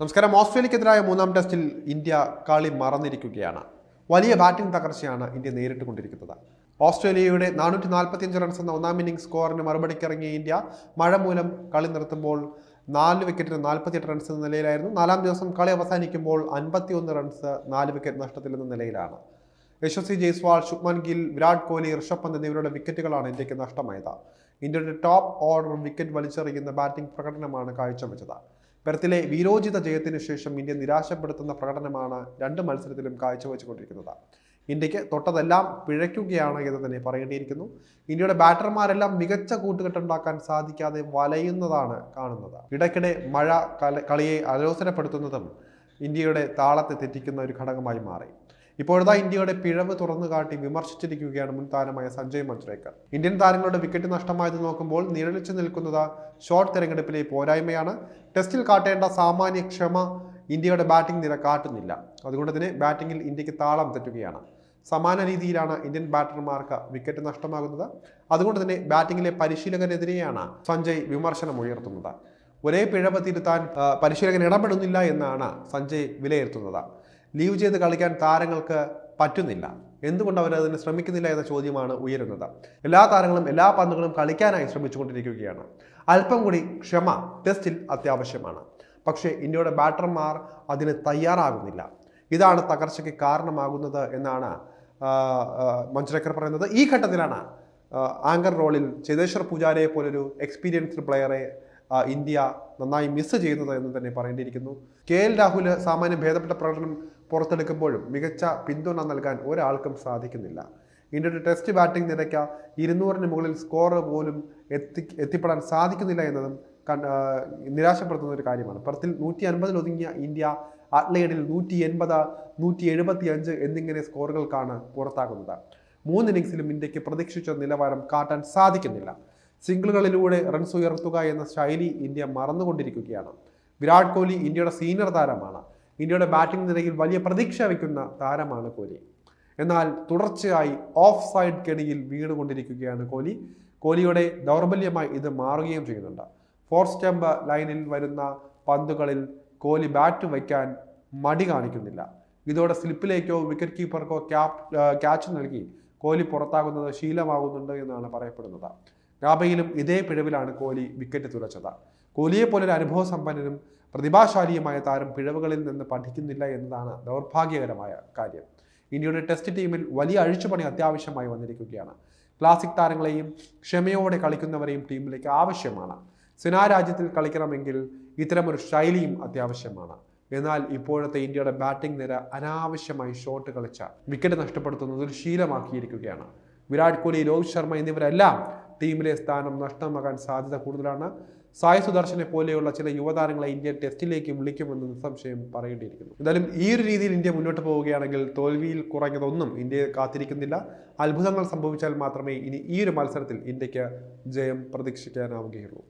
നമസ്കാരം. ഓസ്ട്രേലിയക്കെതിരായ മൂന്നാം ടെസ്റ്റിൽ ഇന്ത്യ കളി മറന്നിരിക്കുകയാണ്. വലിയ ബാറ്റിംഗ് തകർച്ചയാണ് ഇന്ത്യ നേരിട്ട് കൊണ്ടിരിക്കുന്നത് ഓസ്ട്രേലിയയുടെ നാനൂറ്റി നാൽപ്പത്തിയഞ്ച് റൺസ് എന്ന ഒന്നാം ഇന്നിംഗ് സ്കോറിന് മറുപടിക്കിറങ്ങിയ ഇന്ത്യ മഴ മൂലം കളി നിർത്തുമ്പോൾ നാല് വിക്കറ്റിന് നാൽപ്പത്തിയെട്ട് റൺസ് എന്ന നിലയിലായിരുന്നു. നാലാം ദിവസം കളി അവസാനിക്കുമ്പോൾ അൻപത്തിയൊന്ന് റൺസ് നാല് വിക്കറ്റ് നഷ്ടത്തിൽ എന്ന നിലയിലാണ്. യശസ്വി ജയ്സ്വാൾ ശുഭ്മൻ ഗിൽ വിരാട് കോഹ്ലി ഋഷഭ് പന്ത് എന്നിവരുടെ വിക്കറ്റുകളാണ് ഇന്ത്യയ്ക്ക് നഷ്ടമായത്. ഇന്ത്യയുടെ ടോപ്പ് ഓർഡർ വിക്കറ്റ് വലിച്ചെറിയുന്ന ബാറ്റിംഗ് പ്രകടനമാണ് കാഴ്ചവെച്ചത്. പെർത്തിലെ വീരോചിത ജയത്തിന് ശേഷം ഇന്ത്യ നിരാശപ്പെടുത്തുന്ന പ്രകടനമാണ് രണ്ട് മത്സരത്തിലും കാഴ്ചവെച്ചുകൊണ്ടിരിക്കുന്നത്. ഇന്ത്യയ്ക്ക് തൊട്ടതെല്ലാം പിഴയ്ക്കുകയാണ് എന്ന് തന്നെ പറയേണ്ടിയിരിക്കുന്നു. ഇന്ത്യയുടെ ബാറ്റർമാരെല്ലാം മികച്ച കൂട്ടുകെട്ടുണ്ടാക്കാൻ സാധിക്കാതെ വലയുന്നതാണ് കാണുന്നത്. ഇടയ്ക്കിടെ മഴ കളിയെ അലോസരപ്പെടുത്തുന്നതും ഇന്ത്യയുടെ താളത്തെ തെറ്റിക്കുന്ന ഒരു ഘടകമായി മാറി. ഇപ്പോഴത്തെ ഇന്ത്യയുടെ പിഴവ് തുറന്നു കാട്ടി വിമർശിച്ചിരിക്കുകയാണ് മുൻ താരമായ സഞ്ജയ് മഞ്ച്രേക്കർ ഇന്ത്യൻ താരങ്ങളുടെ വിക്കറ്റ് നഷ്ടമായത് നോക്കുമ്പോൾ നിഴലിച്ചു നിൽക്കുന്നത് ഷോർട്ട് തെരഞ്ഞെടുപ്പിലെ പോരായ്മയാണ്. ടെസ്റ്റിൽ കാട്ടേണ്ട സാമാന്യ ക്ഷമ ഇന്ത്യയുടെ ബാറ്റിംഗ് നിര കാട്ടുന്നില്ല. അതുകൊണ്ട് തന്നെ ബാറ്റിംഗിൽ ഇന്ത്യയ്ക്ക് താളം തെറ്റുകയാണ്. സമാന രീതിയിലാണ് ഇന്ത്യൻ ബാറ്റർമാർക്ക് വിക്കറ്റ് നഷ്ടമാകുന്നത്. അതുകൊണ്ട് തന്നെ ബാറ്റിംഗിലെ പരിശീലകനെതിരെയാണ് സഞ്ജയ് വിമർശനം ഉയർത്തുന്നത്. ഒരേ പിഴവ് തിരുത്താൻ പരിശീലകൻ ഇടപെടുന്നില്ല എന്നാണ് സഞ്ജയ് വിലയിരുത്തുന്നത്. ലീവ് ചെയ്ത് കളിക്കാൻ താരങ്ങൾക്ക് പറ്റുന്നില്ല. എന്തുകൊണ്ട് അവർ ശ്രമിക്കുന്നില്ല എന്ന ചോദ്യമാണ് ഉയരുന്നത്. എല്ലാ താരങ്ങളും എല്ലാ പന്തുകളും കളിക്കാനായി ശ്രമിച്ചുകൊണ്ടിരിക്കുകയാണ്. അല്പം കൂടി ക്ഷമ ടെസ്റ്റിൽ അത്യാവശ്യമാണ്. പക്ഷേ ഇന്ത്യയുടെ ബാറ്റർമാർ അതിന് തയ്യാറാകുന്നില്ല. ഇതാണ് തകർച്ചയ്ക്ക് കാരണമാകുന്നത് എന്നാണ് മഞ്ജുരക്കർ പറയുന്നത്. ഈ ഘട്ടത്തിലാണ് ആങ്കർ റോളിൽ ചേതേശ്വർ പൂജാരയെ പോലൊരു എക്സ്പീരിയൻസ്ഡ് പ്ലെയറെ ഇന്ത്യ നന്നായി മിസ് ചെയ്യുന്നത് എന്ന് തന്നെ പറയേണ്ടിയിരിക്കുന്നു. കെ എൽ രാഹുൽ സാമാന്യം ഭേദപ്പെട്ട പ്രകടനം പുറത്തെടുക്കുമ്പോഴും മികച്ച പിന്തുണ നൽകാൻ ഒരാൾക്കും സാധിക്കുന്നില്ല. ഇന്ത്യയുടെ ടെസ്റ്റ് ബാറ്റിംഗ് നിരക്ക് ഇരുന്നൂറിന് മുകളിൽ സ്കോർ പോലും എത്തി എത്തിപ്പെടാൻ സാധിക്കുന്നില്ല എന്നതും നിരാശപ്പെടുത്തുന്ന ഒരു കാര്യമാണ്. പെർത്തിൽ നൂറ്റി അൻപതിൽ ഒതുങ്ങിയ ഇന്ത്യ അഡ്ലൈഡിൽ നൂറ്റി എൺപത് നൂറ്റി എഴുപത്തി അഞ്ച് എന്നിങ്ങനെ സ്കോറുകൾക്കാണ് പുറത്താകുന്നത്. മൂന്ന് ഇന്നിങ്സിലും ഇന്ത്യയ്ക്ക് പ്രതീക്ഷിച്ച നിലവാരം കാട്ടാൻ സാധിക്കുന്നില്ല. സിംഗിളുകളിലൂടെ റൺസ് ഉയർത്തുക എന്ന ശൈലി ഇന്ത്യ മറന്നുകൊണ്ടിരിക്കുകയാണ്. വിരാട് കോഹ്ലി ഇന്ത്യയുടെ സീനിയർ താരമാണ്. ഇന്ത്യയുടെ ബാറ്റിംഗ് നിരയിൽ വലിയ പ്രതീക്ഷ വയ്ക്കുന്ന താരമാണ് കോഹ്ലി. എന്നാൽ തുടർച്ചയായി ഓഫ് സൈഡ് കെണിയിൽ വീണുകൊണ്ടിരിക്കുകയാണ് കോഹ്ലി. കോഹ്ലിയുടെ ദൗർബല്യമായി ഇത് മാറുകയും ചെയ്യുന്നുണ്ട്. ഫോർ സ്റ്റംപ് ലൈനിൽ വരുന്ന പന്തുകളിൽ കോഹ്ലി ബാറ്റ് വയ്ക്കാൻ മടി കാണിക്കുന്നില്ല. ഇതോടെ സ്ലിപ്പിലേക്കോ വിക്കറ്റ് കീപ്പർക്കോ ക്യാപ് ക്യാച്ച് നൽകി കോഹ്ലി പുറത്താകുന്നത് ശീലമാകുന്നുണ്ട് എന്നാണ് പറയപ്പെടുന്നത്. ഗാബയിലും ഇതേ പിഴവിലാണ് കോഹ്ലി വിക്കറ്റ് തുലച്ചത് കോഹ്ലിയെ പോലൊരു അനുഭവ സമ്പന്നനും പ്രതിഭാശാലിയുമായ താരം പിഴവുകളിൽ നിന്ന് പഠിക്കുന്നില്ല എന്നതാണ് ദൗർഭാഗ്യകരമായ കാര്യം. ഇന്ത്യയുടെ ടെസ്റ്റ് ടീമിൽ വലിയ അഴിച്ചുപണി അത്യാവശ്യമായി വന്നിരിക്കുകയാണ്. ക്ലാസിക് താരങ്ങളെയും ക്ഷമയോടെ കളിക്കുന്നവരെയും ടീമിലേക്ക് ആവശ്യമാണ്. സിനാ രാജ്യത്തിൽ കളിക്കണമെങ്കിൽ ഇത്തരമൊരു ശൈലിയും അത്യാവശ്യമാണ്. എന്നാൽ ഇപ്പോഴത്തെ ഇന്ത്യയുടെ ബാറ്റിംഗ് നിര അനാവശ്യമായി ഷോട്ട് കളിച്ച വിക്കറ്റ് നഷ്ടപ്പെടുത്തുന്നത് ഒരു ശീലമാക്കിയിരിക്കുകയാണ്. വിരാട് കോഹ്ലി രോഹിത് ശർമ്മ എന്നിവരെല്ലാം ടീമിലെ സ്ഥാനം നഷ്ടമാകാൻ സാധ്യത കൂടുതലാണ്. സായ് സുദർശനെ പോലെയുള്ള ചില യുവതാരങ്ങളെ ഇന്ത്യ ടെസ്റ്റിലേക്ക് വിളിക്കുമെന്ന് നിസ്സംശയം പറയേണ്ടിയിരിക്കുന്നു. എന്തായാലും ഈ ഒരു രീതിയിൽ ഇന്ത്യ മുന്നോട്ട് പോവുകയാണെങ്കിൽ തോൽവിയിൽ കുറഞ്ഞതൊന്നും ഇന്ത്യയെ കാത്തിരിക്കുന്നില്ല. അത്ഭുതങ്ങൾ സംഭവിച്ചാൽ മാത്രമേ ഇനി ഈ ഒരു മത്സരത്തിൽ ഇന്ത്യയ്ക്ക് ജയം പ്രതീക്ഷിക്കാനാവുകയുള്ളൂ.